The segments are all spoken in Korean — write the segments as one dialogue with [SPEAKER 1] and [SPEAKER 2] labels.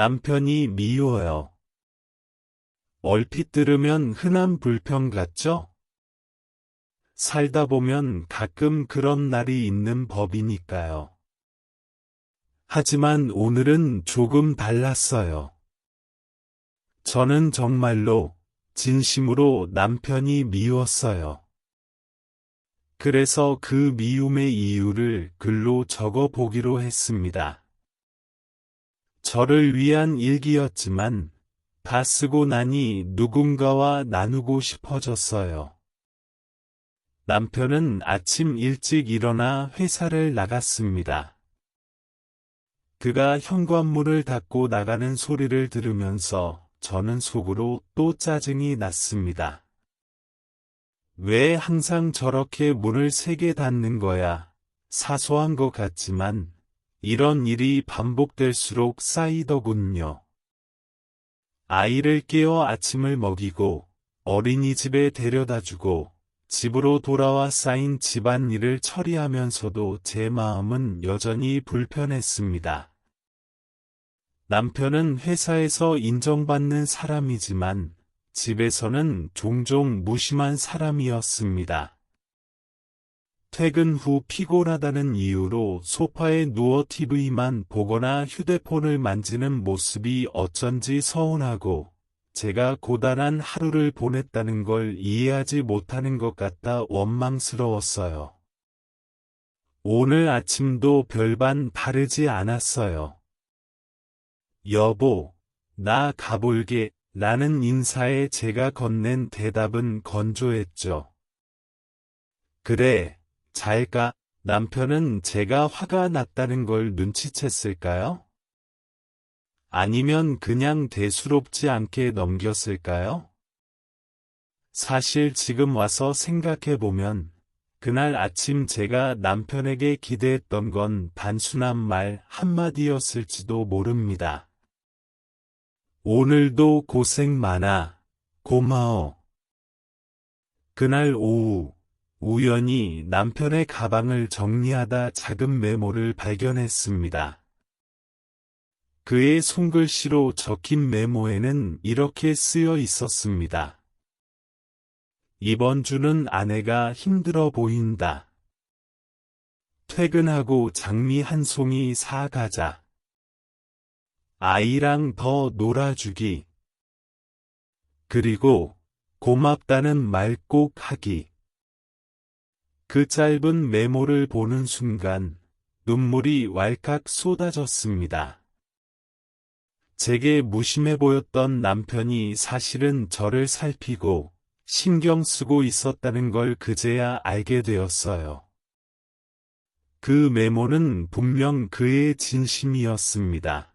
[SPEAKER 1] 남편이 미워요. 얼핏 들으면 흔한 불평 같죠? 살다 보면 가끔 그런 날이 있는 법이니까요. 하지만 오늘은 조금 달랐어요. 저는 정말로 진심으로 남편이 미웠어요. 그래서 그 미움의 이유를 글로 적어 보기로 했습니다. 저를 위한 일기였지만 다 쓰고 나니 누군가와 나누고 싶어졌어요. 남편은 아침 일찍 일어나 회사를 나갔습니다. 그가 현관문을 닫고 나가는 소리를 들으면서 저는 속으로 또 짜증이 났습니다. 왜 항상 저렇게 문을 세게 닫는 거야? 사소한 것 같지만 이런 일이 반복될수록 쌓이더군요. 아이를 깨워 아침을 먹이고 어린이집에 데려다주고 집으로 돌아와 쌓인 집안일을 처리하면서도 제 마음은 여전히 불편했습니다. 남편은 회사에서 인정받는 사람이지만 집에서는 종종 무심한 사람이었습니다. 퇴근 후 피곤하다는 이유로 소파에 누워 TV만 보거나 휴대폰을 만지는 모습이 어쩐지 서운하고 제가 고단한 하루를 보냈다는 걸 이해하지 못하는 것 같아 원망스러웠어요. 오늘 아침도 별반 다르지 않았어요. 여보, 나 가볼게 라는 인사에 제가 건넨 대답은 건조했죠. 그래, 잘가, 남편은 제가 화가 났다는 걸 눈치챘을까요? 아니면 그냥 대수롭지 않게 넘겼을까요? 사실 지금 와서 생각해보면 그날 아침 제가 남편에게 기대했던 건 단순한 말 한마디였을지도 모릅니다. 오늘도 고생 많아. 고마워. 그날 오후 우연히 남편의 가방을 정리하다 작은 메모를 발견했습니다. 그의 손글씨로 적힌 메모에는 이렇게 쓰여 있었습니다. 이번 주는 아내가 힘들어 보인다. 퇴근하고 장미 한 송이 사가자. 아이랑 더 놀아주기. 그리고 고맙다는 말 꼭 하기. 그 짧은 메모를 보는 순간 눈물이 왈칵 쏟아졌습니다. 제게 무심해 보였던 남편이 사실은 저를 살피고 신경 쓰고 있었다는 걸 그제야 알게 되었어요. 그 메모는 분명 그의 진심이었습니다.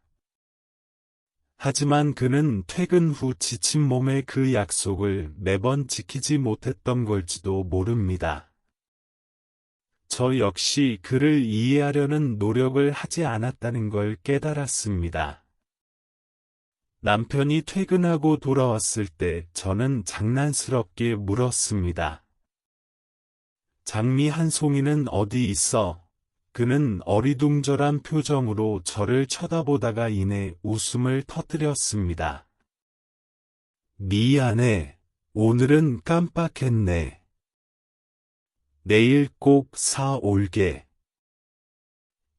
[SPEAKER 1] 하지만 그는 퇴근 후 지친 몸의 그 약속을 매번 지키지 못했던 걸지도 모릅니다. 저 역시 그를 이해하려는 노력을 하지 않았다는 걸 깨달았습니다. 남편이 퇴근하고 돌아왔을 때 저는 장난스럽게 물었습니다. 장미 한 송이는 어디 있어? 그는 어리둥절한 표정으로 저를 쳐다보다가 이내 웃음을 터뜨렸습니다. 미안해. 오늘은 깜빡했네. 내일 꼭 사올게.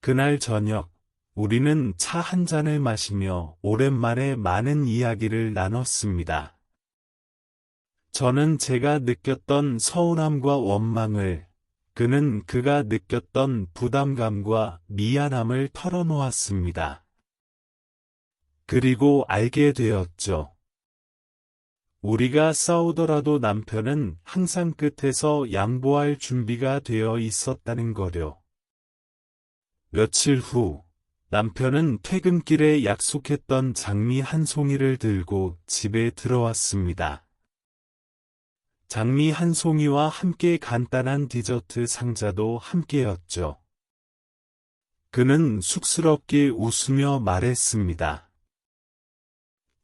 [SPEAKER 1] 그날 저녁, 우리는 차 한 잔을 마시며 오랜만에 많은 이야기를 나눴습니다. 저는 제가 느꼈던 서운함과 원망을, 그는 그가 느꼈던 부담감과 미안함을 털어놓았습니다. 그리고 알게 되었죠. 우리가 싸우더라도 남편은 항상 끝에서 양보할 준비가 되어 있었다는 거려. 며칠 후, 남편은 퇴근길에 약속했던 장미 한 송이를 들고 집에 들어왔습니다. 장미 한 송이와 함께 간단한 디저트 상자도 함께였죠. 그는 쑥스럽게 웃으며 말했습니다.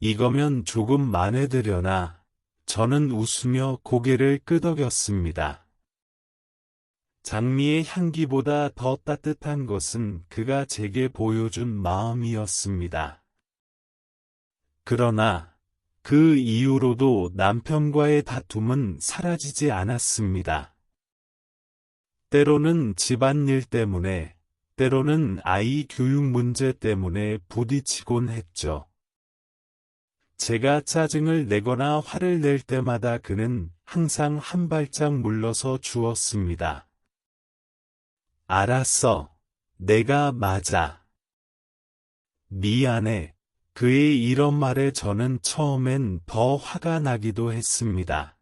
[SPEAKER 1] 이거면 조금 만회되려나 저는 웃으며 고개를 끄덕였습니다. 장미의 향기보다 더 따뜻한 것은 그가 제게 보여준 마음이었습니다. 그러나 그 이후로도 남편과의 다툼은 사라지지 않았습니다. 때로는 집안일 때문에, 때로는 아이 교육 문제 때문에 부딪히곤 했죠. 제가 짜증을 내거나 화를 낼 때마다 그는 항상 한 발짝 물러서 주었습니다. 알았어. 내가 맞아. 미안해. 그의 이런 말에 저는 처음엔 더 화가 나기도 했습니다.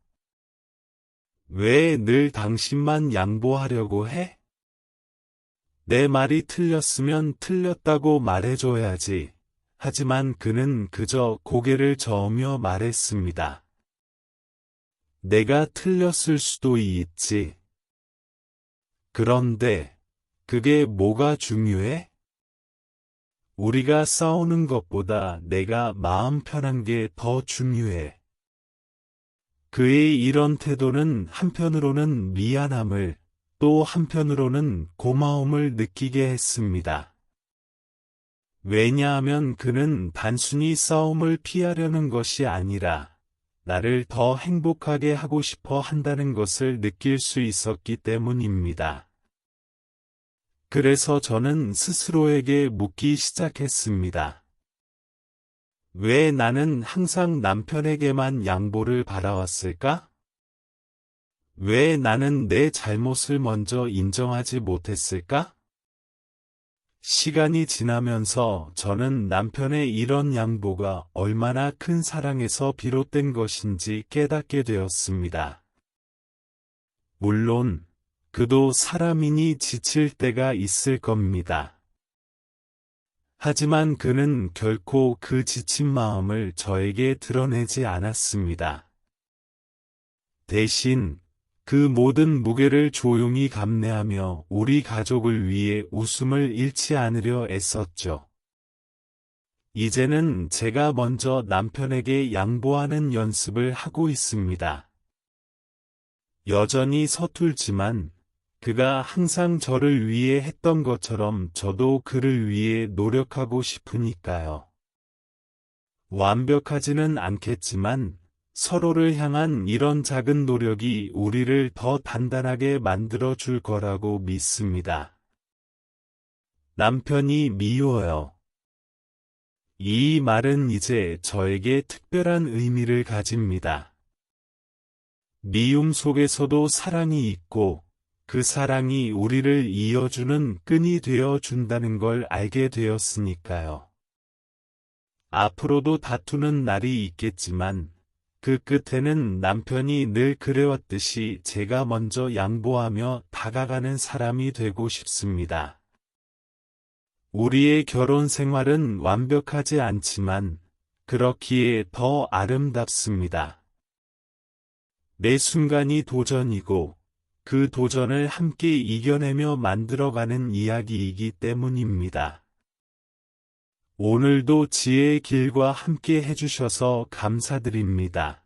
[SPEAKER 1] 왜 늘 당신만 양보하려고 해? 내 말이 틀렸으면 틀렸다고 말해줘야지. 하지만 그는 그저 고개를 저으며 말했습니다. 내가 틀렸을 수도 있지. 그런데 그게 뭐가 중요해? 우리가 싸우는 것보다 내가 마음 편한 게 더 중요해. 그의 이런 태도는 한편으로는 미안함을 또 한편으로는 고마움을 느끼게 했습니다. 왜냐하면 그는 단순히 싸움을 피하려는 것이 아니라 나를 더 행복하게 하고 싶어 한다는 것을 느낄 수 있었기 때문입니다. 그래서 저는 스스로에게 묻기 시작했습니다. 왜 나는 항상 남편에게만 양보를 바라왔을까? 왜 나는 내 잘못을 먼저 인정하지 못했을까? 시간이 지나면서 저는 남편의 이런 양보가 얼마나 큰 사랑에서 비롯된 것인지 깨닫게 되었습니다. 물론, 그도 사람이니 지칠 때가 있을 겁니다. 하지만 그는 결코 그 지친 마음을 저에게 드러내지 않았습니다. 대신 그 모든 무게를 조용히 감내하며 우리 가족을 위해 웃음을 잃지 않으려 애썼죠. 이제는 제가 먼저 남편에게 양보하는 연습을 하고 있습니다. 여전히 서툴지만 그가 항상 저를 위해 했던 것처럼 저도 그를 위해 노력하고 싶으니까요. 완벽하지는 않겠지만 서로를 향한 이런 작은 노력이 우리를 더 단단하게 만들어 줄 거라고 믿습니다. 남편이 미워요. 이 말은 이제 저에게 특별한 의미를 가집니다. 미움 속에서도 사랑이 있고 그 사랑이 우리를 이어주는 끈이 되어 준다는 걸 알게 되었으니까요. 앞으로도 다투는 날이 있겠지만 그 끝에는 남편이 늘 그래왔듯이 제가 먼저 양보하며 다가가는 사람이 되고 싶습니다. 우리의 결혼 생활은 완벽하지 않지만 그렇기에 더 아름답습니다. 매 순간이 도전이고 그 도전을 함께 이겨내며 만들어가는 이야기이기 때문입니다. 오늘도 지혜의 길과 함께 해주셔서 감사드립니다.